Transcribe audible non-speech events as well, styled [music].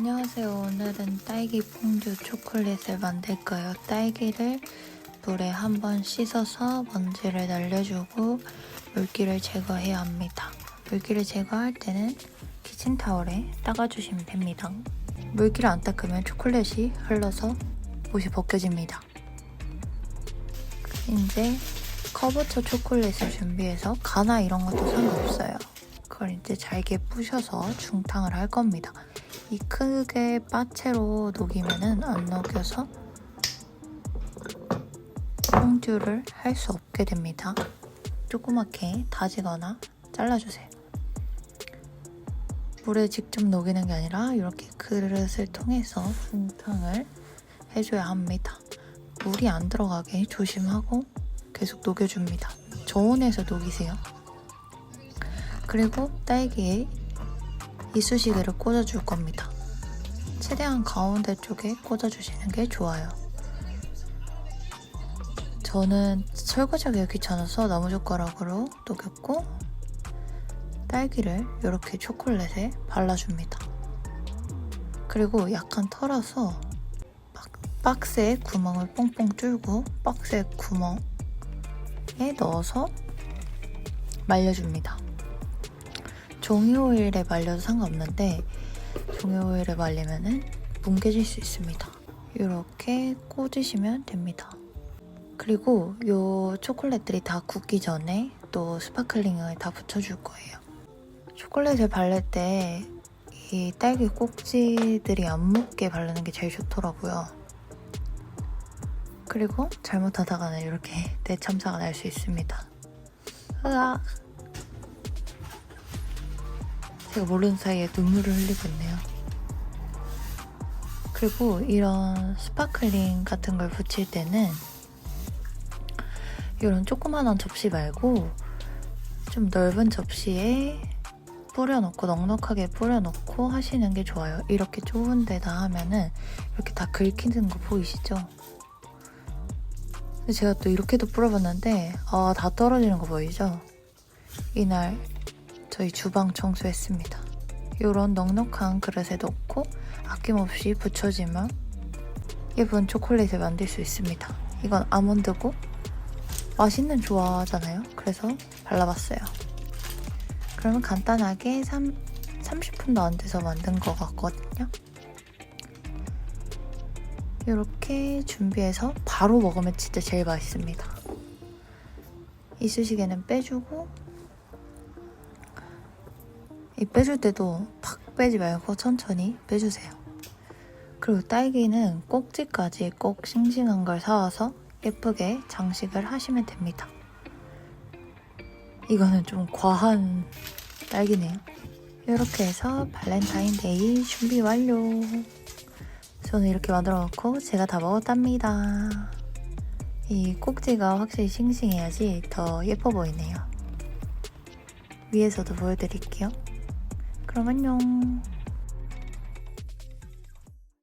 안녕하세요. 오늘은 딸기 퐁듀 초콜릿을 만들 거예요. 딸기를 물에 한번 씻어서 먼지를 날려주고 물기를 제거해야 합니다. 물기를 제거할 때는 키친타올에 닦아주시면 됩니다. 물기를 안 닦으면 초콜릿이 흘러서 옷이 벗겨집니다. 이제 커버처 초콜릿을 준비해서 가나 이런 것도 상관없어요. 그걸 이제 잘게 부셔서 중탕을 할 겁니다. 이 크게 바채로 녹이면은 안 녹여서 퐁듀를 할 수 없게 됩니다. 조그맣게 다지거나 잘라주세요. 물에 직접 녹이는 게 아니라 이렇게 그릇을 통해서 중탕을 해줘야 합니다. 물이 안 들어가게 조심하고 계속 녹여줍니다. 저온에서 녹이세요. 그리고 딸기에 이쑤시개를 꽂아줄 겁니다. 최대한 가운데 쪽에 꽂아주시는 게 좋아요. 저는 설거지하기가 귀찮아서 나무젓가락으로 녹였고 딸기를 이렇게 초콜릿에 발라줍니다. 그리고 약간 털어서 박- 박스에 구멍을 뽕뽕 뚫고 박스에 구멍에 넣어서 말려줍니다. 종이 오일에 말려도 상관없는데 종이 오일에 말리면은 뭉개질 수 있습니다. 이렇게 꽂으시면 됩니다. 그리고 이 초콜릿들이 다 굳기 전에 또 스파클링을 다 붙여줄 거예요. 초콜릿을 바를 때 이 딸기 꼭지들이 안 묻게 바르는 게 제일 좋더라고요. 그리고 잘못하다가는 이렇게 [laughs] 대참사가 날 수 있습니다. 으악. 제가 모르는 사이에 눈물을 흘리고 있네요. 그리고 이런 스파클링 같은 걸 붙일 때는 이런 조그만한 접시 말고 좀 넓은 접시에 뿌려놓고 넉넉하게 뿌려놓고 하시는 게 좋아요. 이렇게 좁은 데다 하면은 이렇게 다 긁히는 거 보이시죠? 근데 제가 또 이렇게도 뿌려봤는데 아 다 떨어지는 거 보이죠? 이날 저희 주방 청소했습니다. 이런 넉넉한 그릇에 넣고 아낌없이 붙여주면 예쁜 초콜릿을 만들 수 있습니다. 이건 아몬드고 맛있는 조화잖아요. 그래서 발라봤어요. 그러면 간단하게 3, 30분도 안 돼서 만든 것 같거든요. 이렇게 준비해서 바로 먹으면 진짜 제일 맛있습니다. 이쑤시개는 빼주고 이 빼줄 때도 팍 빼지 말고 천천히 빼주세요. 그리고 딸기는 꼭지까지 꼭 싱싱한 걸 사와서 예쁘게 장식을 하시면 됩니다. 이거는 좀 과한 딸기네요. 이렇게 해서 발렌타인데이 준비 완료. 저는 이렇게 만들어 놓고 제가 다 먹었답니다. 이 꼭지가 확실히 싱싱해야지 더 예뻐 보이네요. 위에서도 보여드릴게요. 그럼 안녕.